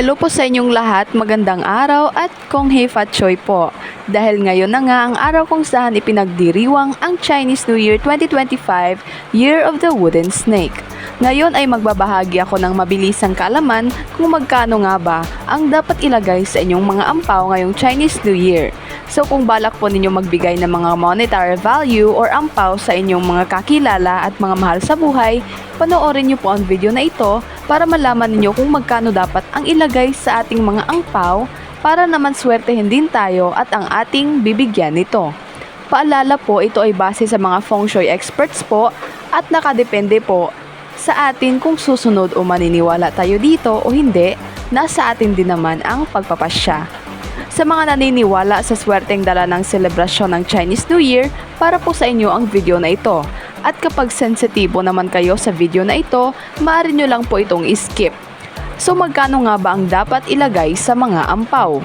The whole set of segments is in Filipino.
Hello po sa inyong lahat, magandang araw at Kong Hei Fat Choi po. Dahil ngayon na nga ang araw kung saan ipinagdiriwang ang Chinese New Year 2025, Year of the Wooden Snake. Ngayon ay magbabahagi ako ng mabilisang kaalaman kung magkano nga ba ang dapat ilagay sa inyong mga ampaw ngayong Chinese New Year. So kung balak po ninyo magbigay ng mga monetary value or ampaw sa inyong mga kakilala at mga mahal sa buhay, panoorin niyo po ang video na ito para malaman ninyo kung magkano dapat ang ilagay sa ating mga angpaw para naman swertehin din tayo at ang ating bibigyan nito. Paalala po, ito ay base sa mga feng shui experts po at nakadepende po sa atin kung susunod o maniniwala tayo dito o hindi, nasa atin din naman ang pagpapasya. Sa mga naniniwala sa swerteng dala ng selebrasyon ng Chinese New Year, para po sa inyo ang video na ito. At kapag sensitibo naman kayo sa video na ito, maaari nyo lang po itong skip. So magkano nga ba ang dapat ilagay sa mga ampaw?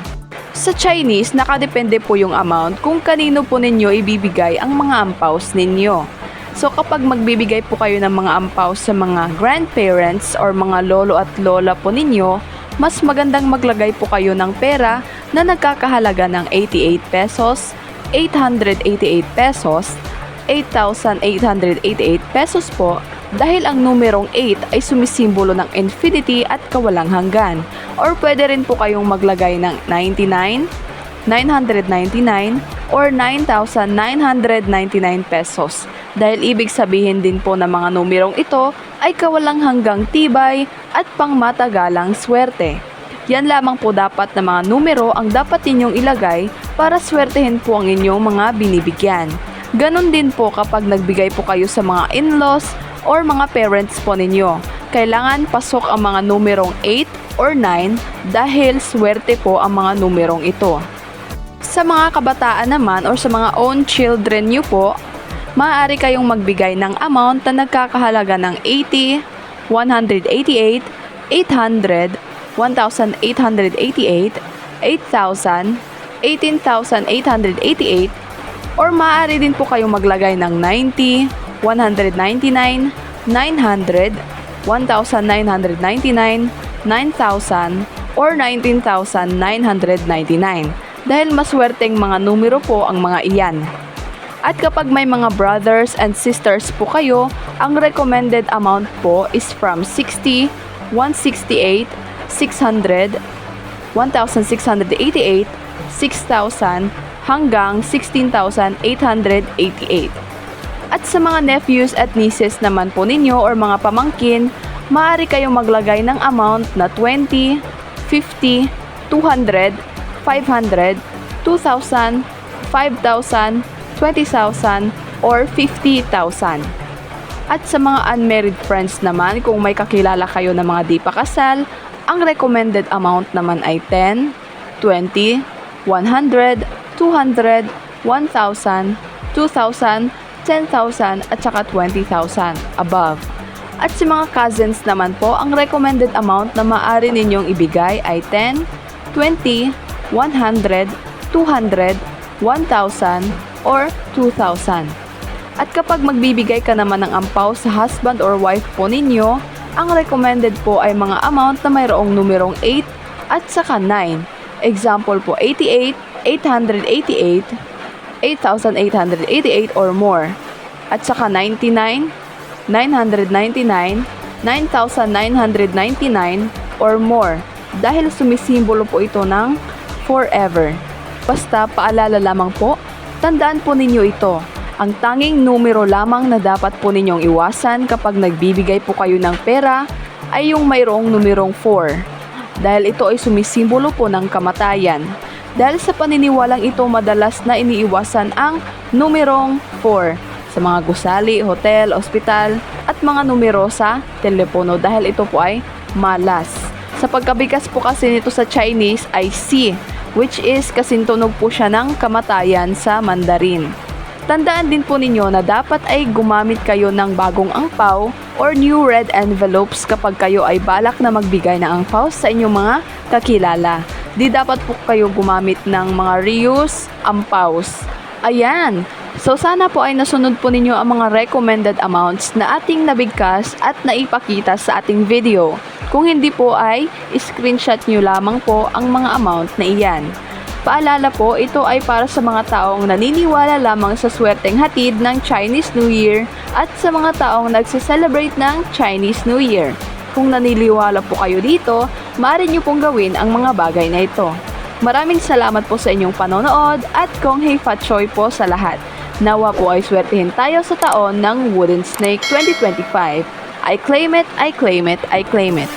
Sa Chinese, nakadepende po yung amount kung kanino po ninyo ibibigay ang mga ampaws ninyo. So kapag magbibigay po kayo ng mga ampaw sa mga grandparents or mga lolo at lola po ninyo, mas magandang maglagay po kayo ng pera na nagkakahalaga ng 88 pesos, 888 pesos, 8,888 pesos po dahil ang numerong 8 ay sumisimbolo ng infinity at kawalang hanggan. Or pwede rin po kayong maglagay ng 99, 999, or 9,999 pesos. Dahil ibig sabihin din po ng mga numerong ito ay kawalang hanggang tibay at pangmatagalang swerte. Yan lamang po dapat na mga numero ang dapat ninyong ilagay para swertehin po ang inyong mga binibigyan. Ganon din po kapag nagbigay po kayo sa mga in-laws or mga parents po ninyo. Kailangan pasok ang mga numerong 8 or 9 dahil swerte po ang mga numerong ito. Sa mga kabataan naman or sa mga own children nyo po, maaari kayong magbigay ng amount na nagkakahalaga ng 80, 188, 800, 1,888, 8,000, 18,888, or maaari din po kayong maglagay ng 90, 199, 900, 1,999, 9,000, or 19,999 dahil maswerteng mga numero po ang mga iyan. At kapag may mga brothers and sisters po kayo, ang recommended amount po is from 60, 168, 600, 1,688, 6,000 hanggang 16,888. At sa mga nephews at nieces naman po ninyo or mga pamangkin, maaari kayong maglagay ng amount na 20, 50, 200, 500, 2,000, 5,000, 20,000, or 50,000. At sa mga unmarried friends naman, kung may kakilala kayo na mga di pa kasal, ang recommended amount naman ay 10, 20, 100, 200, 1,000, 2,000, 10,000 at saka 20,000 above. At sa mga cousins naman po, ang recommended amount na maaari ninyong ibigay ay 10, 20, 100, 200, 1,000, or 2,000. At kapag magbibigay ka naman ng ampaw sa husband or wife po ninyo, ang recommended po ay mga amount na mayroong numerong 8 at saka 9. Example po 88, 888, 8,888 or more. At saka 99, 999, 9,999 or more dahil sumisimbolo po ito ng forever. Basta paalala lamang po, tandaan po ninyo ito. Ang tanging numero lamang na dapat po ninyong iwasan kapag nagbibigay po kayo ng pera ay yung mayroong numerong 4 dahil ito ay sumisimbolo po ng kamatayan. Dahil sa paniniwalang ito madalas na iniiwasan ang numerong 4 sa mga gusali, hotel, ospital at mga numero sa telepono dahil ito po ay malas. Sa pagkabigas po kasi nito sa Chinese ay C which is kasintunog po siya ng kamatayan sa Mandarin. Tandaan din po ninyo na dapat ay gumamit kayo ng bagong angpaw or new red envelopes kapag kayo ay balak na magbigay ng angpaw sa inyong mga kakilala. Di dapat po kayo gumamit ng mga reuse ampaws. Ayan! So sana po ay nasunod po ninyo ang mga recommended amounts na ating nabigkas at naipakita sa ating video. Kung hindi po ay screenshot nyo lamang po ang mga amount na iyan. Paalala po, ito ay para sa mga taong naniniwala lamang sa swerteng hatid ng Chinese New Year at sa mga taong nagse-celebrate ng Chinese New Year. Kung naniniwala po kayo dito, maaari nyo pong gawin ang mga bagay na ito. Maraming salamat po sa inyong panonood at Kong Hei Fat Choi po sa lahat. Nawa po ay swertihin tayo sa taon ng Wooden Snake 2025. I claim it, I claim it, I claim it.